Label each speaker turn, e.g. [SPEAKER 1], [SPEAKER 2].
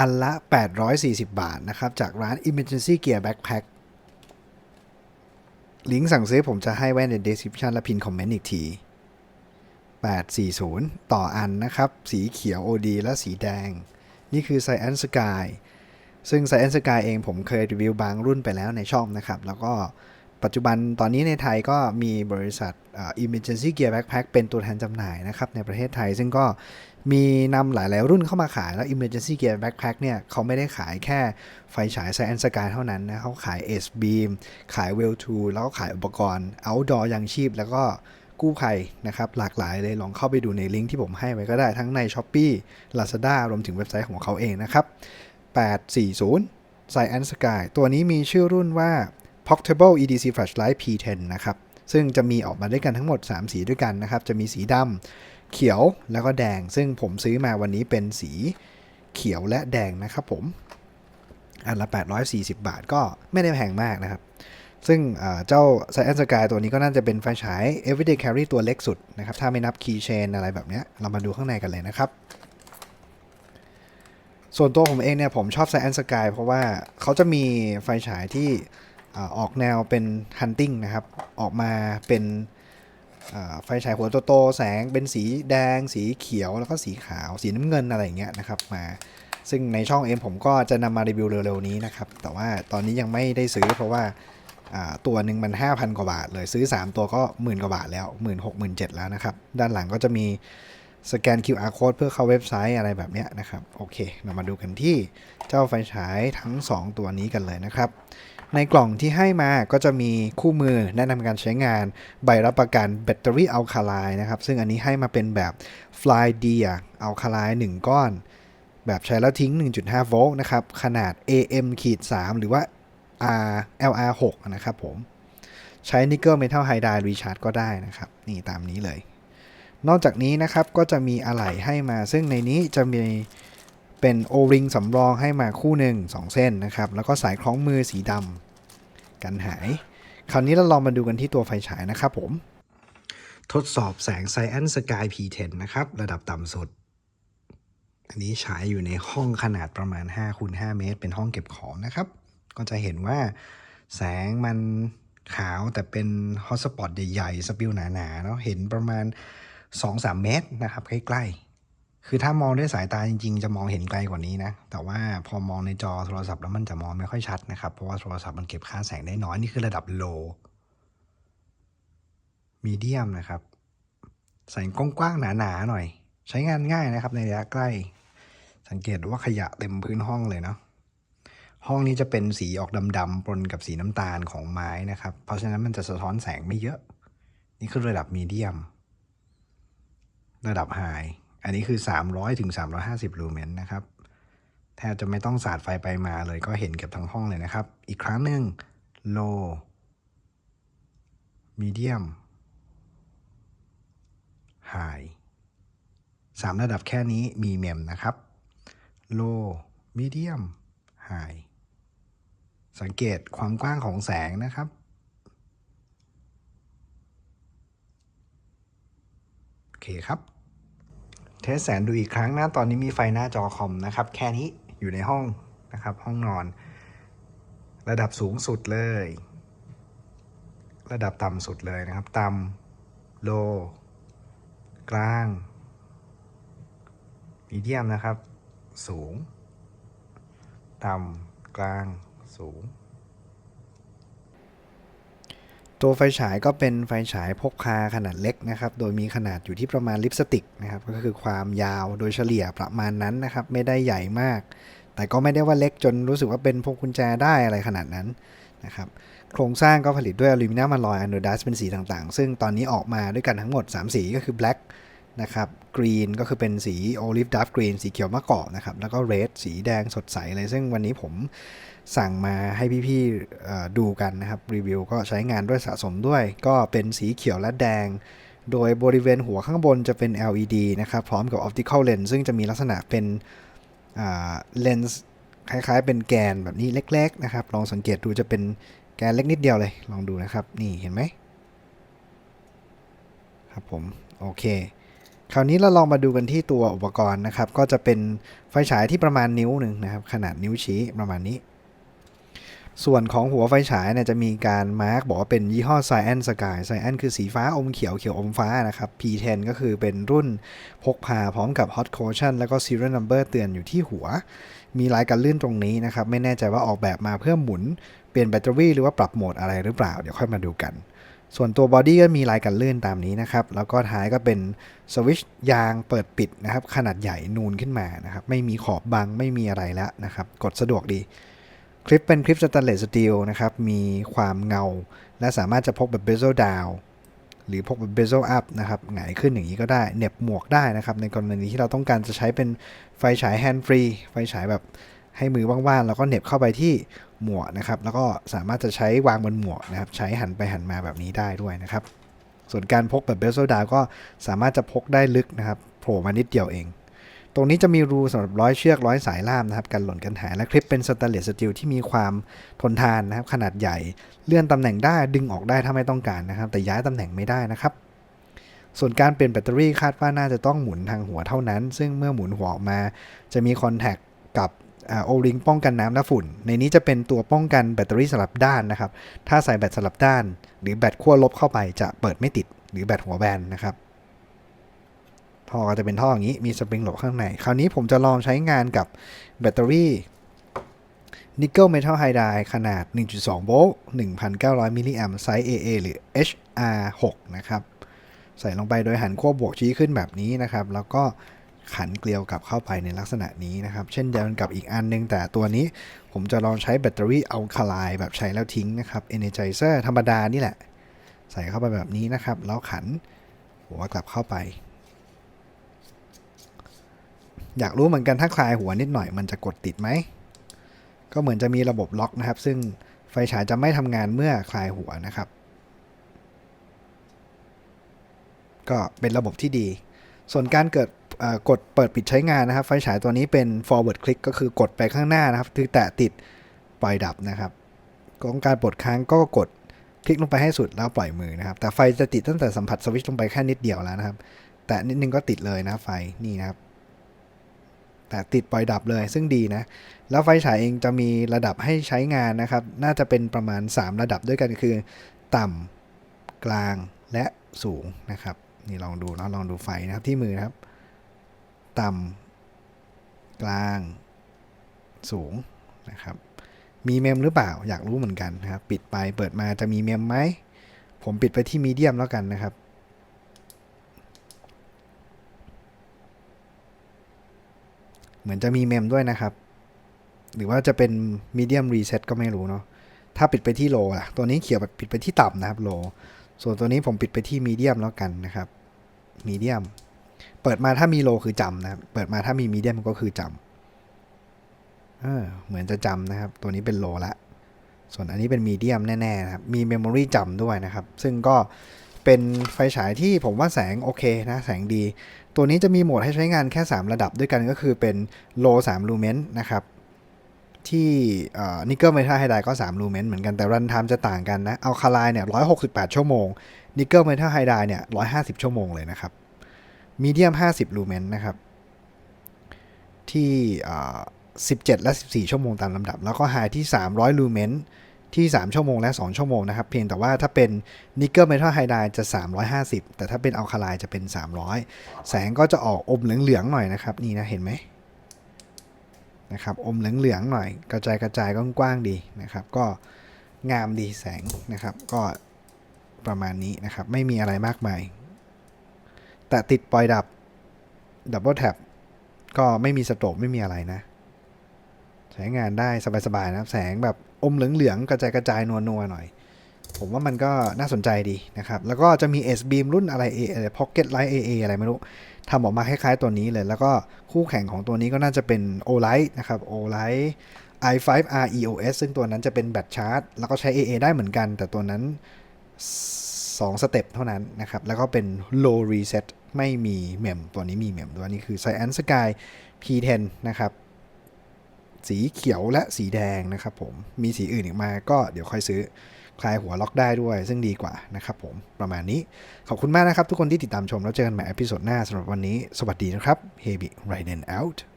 [SPEAKER 1] อันละ 840 บาทนะครับ จากร้าน Emergency Gear Backpack ลิงก์สั่งซื้อผมจะให้ไว้ใน description และพินคอมเมนต์อีกที 840 ต่ออันนะครับ สีเขียว OD และสีแดง นี่คือ Cyan Sky ซึ่ง Cyan Sky เองผมเคยรีวิวบางรุ่นไปแล้วในช่องนะครับ แล้วก็ปัจจุบันตอนนี้ในไทยก็มีบริษัท Emergency Gear Backpack เป็นตัวแทนจำหน่ายนะครับในประเทศไทย ซึ่งก็ มีนำหลายๆรุ่นเข้ามาขายแล้ว Emergency Gear Backpack เนี่ยเขาไม่ได้ขายแค่ไฟฉาย Cyan Sky เท่านั้นนะเขาขาย S Beam ขาย Well 2แล้วก็ขายอุปกรณ์ Outdoor ยังชีพ แล้วก็กู้ภัยนะครับ หลากหลายเลยลองเข้าไปดูในลิงก์ที่ผมให้ไว้ก็ได้ทั้งใน s h อ p e e Lazada รวมถึงเว็บไซต์ของเขาเองนะครับ 840 Cyan Sky ตัวนี้มีชื่อรุ่นว่า Portable EDC Flashlight P10 นะครับซึ่งจะมีออกมาด้วยกันทั้งหมด 3 สีด้วยกันนะครับ จะมีสีดำ เขียวแล้วก็แดง ซึ่งผมซื้อมาวันนี้เป็นสีเขียวและแดงนะครับผม อันละ 840 บาทก็ไม่ได้แพงมากนะครับ ซึ่งเจ้า Cyan Sky ตัวนี้ก็น่าจะเป็นไฟฉาย Everyday Carry ตัวเล็กสุดนะครับ ถ้าไม่นับ Keychain อะไรแบบนี้ เรามาดูข้างในกันเลยนะครับ ส่วนตัวผมเองเนี่ยผมชอบ Cyan Sky เพราะว่าเขาจะมีไฟฉายที่ออกแนวเป็น hunting นะครับ ออกมาเป็น ไฟฉายหัวโตๆแสงเป็นสีแดง สีเขียวแล้วก็สีขาวสีน้ำเงินอะไรอย่างเงี้ยนะครับมาซึ่งในช่องเองผมก็จะนำมารีวิวเร็วๆนี้นะครับ แต่ว่าตอนนี้ยังไม่ได้ซื้อเพราะว่าตัวหนึ่งมัน 5,000 กว่าบาทเลยซื้อ 3 ตัวก็หมื่นกว่าบาทแล้ว1 6 0 0 0 7แล้วนะครับ ด้านหลังก็จะมีสแกน QR code เพื่อเข้าเว็บไซต์อะไรแบบเนี้ยนะครับ โอเค เรามาดูกันที่เจ้าไฟฉายทั้ง 2 ตัวนี้กันเลยนะครับ ในกล่องที่ให้มาก็จะมีคู่มือแนะนำการใช้งานใบรับประกันแบตเตอรี่อัลคาไลน์นะครับ ซึ่งอันนี้ให้มาเป็นแบบ Fly d i a อัลคาไลน์1ก้อน แบบใช้แล้วทิ้ง 1.5 โวลต์นะครับ ขนาด AM ขีด3หรือว่า R LR 6นะครับผม ใช้นิกเกิลเมทัลไฮไดร์รีชาร์จก็ได้นะครับ นี่ตามนี้เลย นอกจากนี้นะครับก็จะมีอะไหล่ให้มา ซึ่งในนี้จะมี เป็นโอริงสำรองให้มาคู่หนึ่ง2 เส้นนะครับ แล้วก็สายคล้องมือสีดำกันหาย คราวนี้เราลองมาดูกันที่ตัวไฟฉายนะครับผม ทดสอบแสง Cyan Sky P10 นะครับ ระดับต่ำสุด อันนี้ฉายอยู่ในห้องขนาดประมาณ5คูณ5เมตร เป็นห้องเก็บของนะครับ ก็จะเห็นว่าแสงมันขาวแต่เป็นฮอตสปอตใหญ่ๆ สปิลหนาๆเนาะเห็นประมาณ 2-3 เมตรนะครับ ใกล้ๆ คือถ้ามองด้วยสายตาจริงๆ จะมองเห็นไกลกว่านี้นะ แต่ว่าพอมองในจอโทรศัพท์แล้วมันจะมองไม่ค่อยชัดนะครับ เพราะว่าโทรศัพท์มันเก็บค่าแสงได้น้อย นี่คือระดับ low medium นะครับแสงกว้างๆหนาๆหน่อย ใช้งานง่ายนะครับ ในระยะใกล้ สังเกตว่าขยะเต็มพื้นห้องเลยเนาะห้องนี้จะเป็นสีออกดำๆปนกับสีน้ำตาลของไม้นะครับ เพราะฉะนั้นมันจะสะท้อนแสงไม่เยอะ นี่คือระดับมีเดียม ระดับไฮ อันนี้คือ 300ถึง350 ลูเมนนะครับ แทบจะไม่ต้องสาดไฟไปมาเลยก็เห็นเกือบทั้งห้องเลยนะครับ อีกครั้งหนึ่ง low medium high สามระดับแค่นี้มีเมมนะครับ low medium high สังเกตความกว้างของแสงนะครับโอเคครับ สแสงดูอีกครั้งหนะตอนนี้มีไฟหน้าจอคอมนะครับ แค่นี้อยู่ในห้องนะครับ ห้องนอน ระดับสูงสุดเลย ระดับต่ำสุดเลยนะครับ ต่ำ low กลางมีเดียมนะครับ สูง ต่ำกลางสูง ตัวไฟฉายก็เป็นไฟฉายพกพาขนาดเล็กนะครับ โดยมีขนาดอยู่ที่ประมาณลิปสติกนะครับ ก็คือความยาวโดยเฉลี่ยประมาณนั้นนะครับ ไม่ได้ใหญ่มาก แต่ก็ไม่ได้ว่าเล็กจนรู้สึกว่าเป็นพวงกุญแจได้อะไรขนาดนั้นนะครับ โครงสร้างก็ผลิตด้วยอลูมิเนียมอลลอยอะโนดัสเป็นสีต่างๆ ซึ่งตอนนี้ออกมาด้วยกันทั้งหมด 3 สีก็คือ black นะครับ green ก็คือเป็นสี olive dark green สีเขียวมะกอกนะครับ แล้วก็ red สีแดงสดใสเลย ซึ่งวันนี้ผม สั่งมาให้พี่ๆดูกันนะครับรีวิวก็ใช้งานด้วยสะสมด้วย ก็เป็นสีเขียวและแดง โดยบริเวณหัวข้างบนจะเป็น LED นะครับพร้อมกับ optical lens ซึ่งจะมีลักษณะเป็นเลนส์คล้ายๆ เป็นแกนแบบนี้เล็กๆนะครับลองสังเกตดูจะเป็นแกนเล็กนิดเดียวเลยลองดูนะครับ นี่เห็นไหมครับผมโอเค คราวนี้เราลองมาดูกันที่ตัวอุปกรณ์นะครับ ก็จะเป็นไฟฉายที่ประมาณนิ้วหนึ่งนะครับ ขนาดนิ้วชี้ประมาณนี้ ส่วนของหัวไฟฉายเนี่ยจะมีการมาร์กบอกว่าเป็นยี่ห้อ Cyan Sky Cyan คือสีฟ้าอมเขียวเขียวอมฟ้านะครับ P10 ก็คือเป็นรุ่นพกพาพร้อมกับ Hot Caution แล้วก็ Serial Number เตือนอยู่ที่หัว มีลายกันลื่นตรงนี้นะครับ ไม่แน่ใจว่าออกแบบมาเพื่อหมุน เปลี่ยนแบตเตอรี่หรือว่าปรับโหมดอะไรหรือเปล่า เดี๋ยวค่อยมาดูกัน ส่วนตัวบอดี้ก็มีลายกันลื่นตามนี้นะครับ แล้วก็ท้ายก็เป็นสวิชยางเปิดปิดนะครับ ขนาดใหญ่นูนขึ้นมานะครับ ไม่มีขอบบังไม่มีอะไรแล้วนะครับ กดสะดวกดี ลิปเป็นคลิปสแตนเลสสตีลนะครับ มีความเงา และสามารถจะพกแบบเบ z ลดาวหรือพกแบบเบ z ลอัพนะครับหงายขึ้นอย่างนี้ก็ได้เหน็บหมวกได้นะครับ ในกรณีที่เราต้องการจะใช้เป็นไฟฉายแฮนด์ฟรีไฟฉายแบบให้มือว่างๆ แล้วก็เหน็บเข้าไปที่หมวกนะครับ แล้วก็สามารถจะใช้วางบนหมวกนะครับ ใช้หันไปหันมาแบบนี้ได้ด้วยนะครับ ส่วนการพกแบบเบ z ลดาวก็สามารถจะพกได้ลึกนะครับโผล่มานิดเดียวเอง ตรงนี้จะมีรูสำหรับร้อยเชือกร้อยสายล่ามนะครับกันหล่นกันหายและคลิปเป็นสแตนเลสสตีลที่มีความทนทานนะครับขนาดใหญ่เลื่อนตำแหน่งได้ดึงออกได้ถ้าไม่ต้องการนะครับ แต่ย้ายตำแหน่งไม่ได้นะครับ ส่วนการเปลี่ยนแบตเตอรี่คาดว่าน่าจะต้องหมุนทางหัวเท่านั้น ซึ่งเมื่อหมุนหัวออกมา จะมีคอนแทคกับโอริงป้องกันน้ำและฝุ่น ในนี้จะเป็นตัวป้องกันแบตเตอรี่สลับด้านนะครับถ้าใส่แบตสลับด้าน หรือแบตขั้วลบเข้าไปจะเปิดไม่ติด หรือแบตหัวแบนนะครับ ท่อก็จะเป็นท่ออย่างนี้มีสปริงโหลดข้างใน คราวนี้ผมจะลองใช้งานกับแบตเตอรี่นิกเกิลเมทัลไฮไดขนาด 1.2 โวลต์ 1,900 มิลลิแอมไซส์ AA หรือ HR6 นะครับ ใส่ลงไปโดยหันขั้วบวกชี้ขึ้นแบบนี้นะครับ แล้วก็ขันเกลียวกลับเข้าไปในลักษณะนี้นะครับ เช่นเดียวกันกับอีกอันนึง แต่ตัวนี้ผมจะลองใช้แบตเตอรี่อัลคาไลแบบใช้แล้วทิ้งนะครับ Energizer ธรรมดานี่แหละ ใส่เข้าไปแบบนี้นะครับ แล้วขันหัวกลับเข้าไป อยากรู้เหมือนกันถ้าคลายหัวนิดหน่อยมันจะกดติดไหม ก็เหมือนจะมีระบบล็อกนะครับ ซึ่งไฟฉายจะไม่ทำงานเมื่อคลายหัวนะครับ ก็เป็นระบบที่ดี ส่วนการเกิดกดเปิดปิดใช้งานนะครับ ไฟฉายตัวนี้เป็น forward click ก็คือกดไปข้างหน้านะครับคือแตะติดปล่อยดับนะครับของการปลดค้างก็กดคลิกลงไปให้สุดแล้วปล่อยมือนะครับ แต่ไฟจะติดตั้งแต่สัมผัสสวิตช์ลงไปแค่นิดเดียวแล้วนะครับ แต่นิดนึงก็ติดเลยนะไฟนี่นะครับ แต่ติดปล่อยดับเลยซึ่งดีนะ แล้วไฟฉายเองจะมีระดับให้ใช้งานนะครับ น่าจะเป็นประมาณ 3 ระดับด้วยกันคือ ต่ำกลางและสูงนะครับ นี่ลองดูเนาะลองดูไฟนะครับที่มือนะครับ ต่ำกลาง สูงนะครับ มีเมมหรือเปล่าอยากรู้เหมือนกันนะครับ ปิดไปเปิดมาจะมีเมมไหมผมปิดไปที่มีเดียมแล้วกันนะครับ เห มือนจะมีเมมด้วยนะครับ หรือว่าจะเป็นมีเดียมรีเซ็ตก็ไม่รู้เนาะถ้าปิดไปที่โลล่ะ ตัวนี้เขียวปิดไปที่ต่ำนะครับโลส่วนตัวนี้ผมปิดไปที่มีเดียมแล้วกันนะครับมีเดียมเปิดมาถ้ามีโลคือจำนะครับ เปิดมาถ้ามีมีเดียมก็คือจำเออเหมือนจะจำนะครับ ตัวนี้เป็นโลละ ส่วนอันนี้เป็นมีเดียมแน่ๆนะครับ มีเมมโมรีจำด้วยนะครับ ซึ่งก็ เป็นไฟฉายที่ผมว่าแสงโอเคนะ แสงดี ตัวนี้จะมีโหมดให้ใช้งานแค่ 3 ระดับด้วยกันก็คือเป็น low 3 lumen นะครับที่นิกเกิลเมทัลไฮไดก็ 3 ลูเมนเหมือนกันแต่รันไทม์จะต่างกันนะ เอาคาไลเนี่ย 168 ชั่วโมงนิกเกิลเมทัลไฮไดเนี่ย 150 ชั่วโมงเลยนะครับมีเดียม 50 ลูเมนนะครับ ที่ 17 และ 14 ชั่วโมงตามลำดับ แล้วก็ไฮที่ 300 ลูเมน ที่ 3 ชั่วโมงและ 2 ชั่วโมงนะครับ เพียงแต่ว่าถ้าเป็นนิกเกิลเมทัลไฮไดจะ 350 แต่ถ้าเป็นอัลคาไลจะเป็น 300 แสงก็จะออกอมเหลืองๆหน่อยนะครับ นี่นะเห็นไหมนะครับอมเหลืองๆหน่อย กระจายกระจายกว้างๆดีนะครับ ก็งามดีแสงนะครับ ก็ประมาณนี้นะครับ ไม่มีอะไรมากมาย แต่ติดปล่อยดับดับเบิลแท็บก็ไม่มีสโตรกไม่มีอะไรนะ ใช้งานได้สบายๆนะครับ แสงแบบ อมเหลืองๆกระจายกระจายนัวๆหน่อย ผมว่ามันก็น่าสนใจดีนะครับ แล้วก็จะมี S beam รุ่นอะไร A อะไร Pocket Light AA อะไรไม่รู้ทำออกมาคล้ายๆตัวนี้เลย แล้วก็คู่แข่งของตัวนี้ก็น่าจะเป็น Olight นะครับ Olight i5R EOS ซึ่งตัวนั้นจะเป็นแบตชาร์จ แล้วก็ใช้ AA ได้เหมือนกัน แต่ตัวนั้น 2 สเต็ปเท่านั้นนะครับ แล้วก็เป็น low reset ไม่มีเมม ตัวนี้มีเมมด้วยนี่คือ Cyan Sky P10 นะครับ สีเขียวและสีแดงนะครับผม มีสีอื่นอีกมาก็เดี๋ยวค่อยซื้อ คลายหัวล็อกได้ด้วย ซึ่งดีกว่านะครับผม ประมาณนี้ ขอบคุณมากนะครับทุกคนที่ติดตามชมแล้วเจอกันใหม่อพิโซดหน้าสำหรับวันนี้ สวัสดีนะครับ h e b i r i d e n out